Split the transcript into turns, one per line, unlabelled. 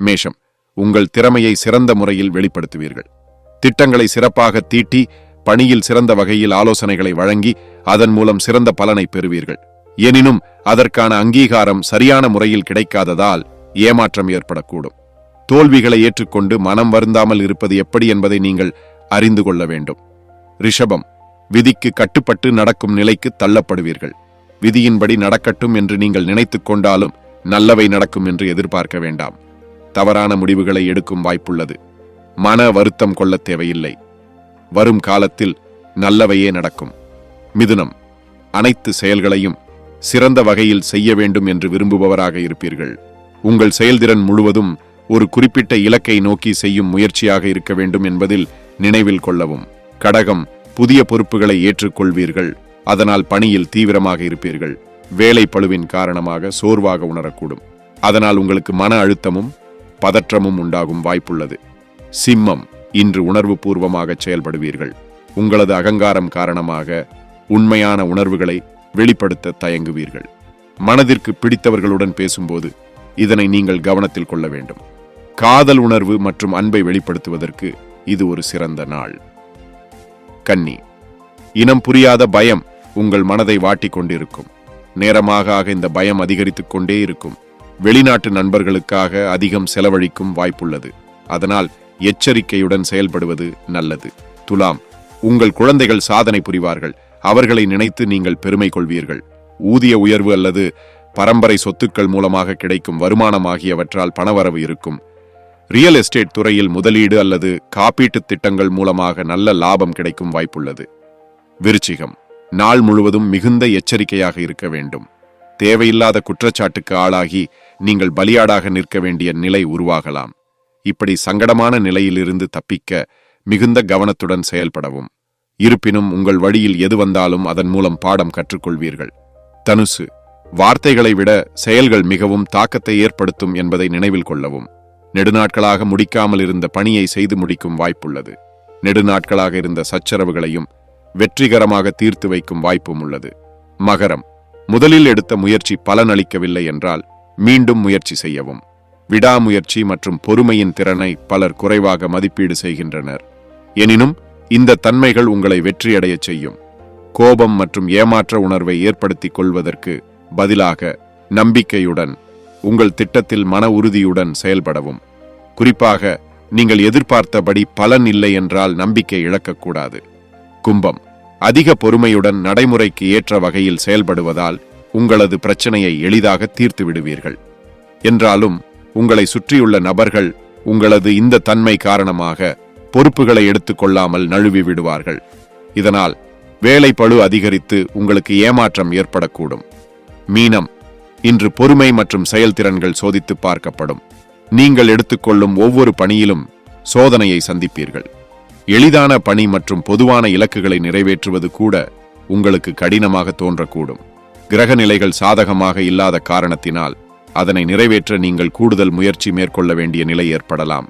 மேஷம் உங்கள் திறமையை சிறந்த முறையில் வெளிப்படுத்துவீர்கள். திட்டங்களை சிறப்பாக தீட்டி பணியில் சிறந்த வகையில் ஆலோசனைகளை வழங்கி அதன் மூலம் சிறந்த பலனை பெறுவீர்கள். எனினும் அதற்கான அங்கீகாரம் சரியான முறையில் கிடைக்காததால் ஏமாற்றம் ஏற்படக்கூடும். தோல்விகளை ஏற்றுக்கொண்டு மனம் வருந்தாமல் இருப்பது எப்படி என்பதை நீங்கள் அறிந்து கொள்ள வேண்டும். ரிஷபம் விதிக்கு கட்டுப்பட்டு நடக்கும் நிலைக்கு தள்ளப்படுவீர்கள். விதியின்படி நடக்கட்டும் என்று நீங்கள் நினைத்துக் கொண்டாலும் நல்லவை நடக்கும் என்று எதிர்பார்க்க வேண்டாம். தவறான முடிவுகளை எடுக்கும் வாய்ப்புள்ளது. மன வருத்தம் கொள்ள தேவையில்லை. வரும் காலத்தில் நல்லவையே நடக்கும். மிதுனம். அனைத்து செயல்களையும் சிறந்த வகையில் செய்ய வேண்டும் என்று விரும்புபவராக இருப்பீர்கள். உங்கள் செயல்திறன் முழுவதும் ஒரு குறிப்பிட்ட இலக்கை நோக்கி செய்யும் முயற்சியாக இருக்க வேண்டும் என்பதில் நினைவில் கொள்ளவும். கடகம் புதிய பொறுப்புகளை ஏற்றுக்கொள்வீர்கள். அதனால் பணியில் தீவிரமாக இருப்பீர்கள். வேலை பளுவின் காரணமாக சோர்வாக உணரக்கூடும். அதனால் உங்களுக்கு மன அழுத்தமும் பதற்றமும் உண்டாகும் வாய்ப்புள்ளது. சிம்மம் இன்று உணர்வு பூர்வமாக செயல்படுவீர்கள். உங்களது அகங்காரம் காரணமாக உண்மையான உணர்வுகளை வெளிப்படுத்த தயங்குவீர்கள். மனதிற்கு பிடித்தவர்களுடன் பேசும்போது இதனை நீங்கள் கவனத்தில் கொள்ள வேண்டும். காதல் உணர்வு மற்றும் அன்பை வெளிப்படுத்துவதற்கு இது ஒரு சிறந்த நாள். கன்னி இனம் புரியாத பயம் உங்கள் மனதை வாட்டி கொண்டிருக்கும். நேரமாக ஆக இந்த பயம் அதிகரித்துக் கொண்டே இருக்கும். வெளிநாட்டு நண்பர்களுக்காக அதிகம் செலவழிக்கும் வாய்ப்புள்ளது. அதனால் எச்சரிக்கையுடன் செயல்படுவது நல்லது. துலாம் உங்கள் குழந்தைகள் சாதனை புரிவார்கள். அவர்களை நினைத்து நீங்கள் பெருமை கொள்வீர்கள். ஊதிய உயர்வு அல்லது பரம்பரை சொத்துக்கள் மூலமாக கிடைக்கும் வருமானம் ஆகியவற்றால் பணவரவு இருக்கும். ரியல் எஸ்டேட் துறையில் முதலீடு அல்லது காப்பீட்டுத் திட்டங்கள் மூலமாக நல்ல லாபம் கிடைக்கும் வாய்ப்புள்ளது. விருச்சிகம் நாள் முழுவதும் மிகுந்த எச்சரிக்கையாக இருக்க வேண்டும். தேவையில்லாத குற்றச்சாட்டுக்கு ஆளாகி நீங்கள் பலியாடாக நிற்க வேண்டிய நிலை உருவாகலாம். இப்படி சங்கடமான நிலையிலிருந்து தப்பிக்க மிகுந்த கவனத்துடன் செயல்படவும். இருப்பினும் உங்கள் வழியில் எது வந்தாலும் அதன் மூலம் பாடம் கற்றுக்கொள்வீர்கள். தனுசு வார்த்தைகளை விட செயல்கள் மிகவும் தாக்கத்தை ஏற்படுத்தும் என்பதை நினைவில் கொள்ளவும். நெடுநாட்களாக முடிக்காமல் இருந்த பணியை செய்து முடிக்கும் வாய்ப்புள்ளது. நெடுநாட்களாக இருந்த சச்சரவுகளையும் வெற்றிகரமாக தீர்த்து வைக்கும் வாய்ப்பும் உள்ளது. மகரம் முதலில் எடுத்த முயற்சி பலனளிக்கவில்லை என்றால் மீண்டும் முயற்சி செய்யவும். விடாமுயற்சி மற்றும் பொறுமையின் திறனை பலர் குறைவாக மதிப்பீடு செய்கின்றனர். எனினும் இந்த தன்மைகள் உங்களை வெற்றியடைய செய்யும். கோபம் மற்றும் ஏமாற்ற உணர்வை ஏற்படுத்திக் கொள்வதற்கு பதிலாக நம்பிக்கையுடன் உங்கள் திட்டத்தில் மன உறுதியுடன் செயல்படவும். குறிப்பாக நீங்கள் எதிர்பார்த்தபடி பலன் இல்லை என்றால் நம்பிக்கை இழக்கக்கூடாது. கும்பம். அதிக பொறுமையுடன் நடைமுறைக்கு ஏற்ற வகையில் செயல்படுவதால் உங்களது பிரச்சனையை எளிதாக தீர்த்து விடுவீர்கள். என்றாலும் உங்களை சுற்றியுள்ள நபர்கள் உங்களது இந்த தன்மை காரணமாக பொறுப்புகளை எடுத்துக்கொள்ளாமல் நழுவி விடுவார்கள். இதனால் வேலை பளு அதிகரித்து உங்களுக்கு ஏமாற்றம் ஏற்படக்கூடும். மீனம் இன்று பொறுமை மற்றும் செயல்திறன்கள் சோதித்து பார்க்கப்படும். நீங்கள் எடுத்துக்கொள்ளும் ஒவ்வொரு பணியிலும் சோதனையை சந்திப்பீர்கள். எளிதான பணி மற்றும் பொதுவான இலக்குகளை நிறைவேற்றுவது கூட உங்களுக்கு கடினமாக தோன்றக்கூடும். கிரக நிலைகள் சாதகமாக இல்லாத காரணத்தினால் அதனை நிறைவேற்ற நீங்கள் கூடுதல் முயற்சி மேற்கொள்ள வேண்டிய நிலை ஏற்படலாம்.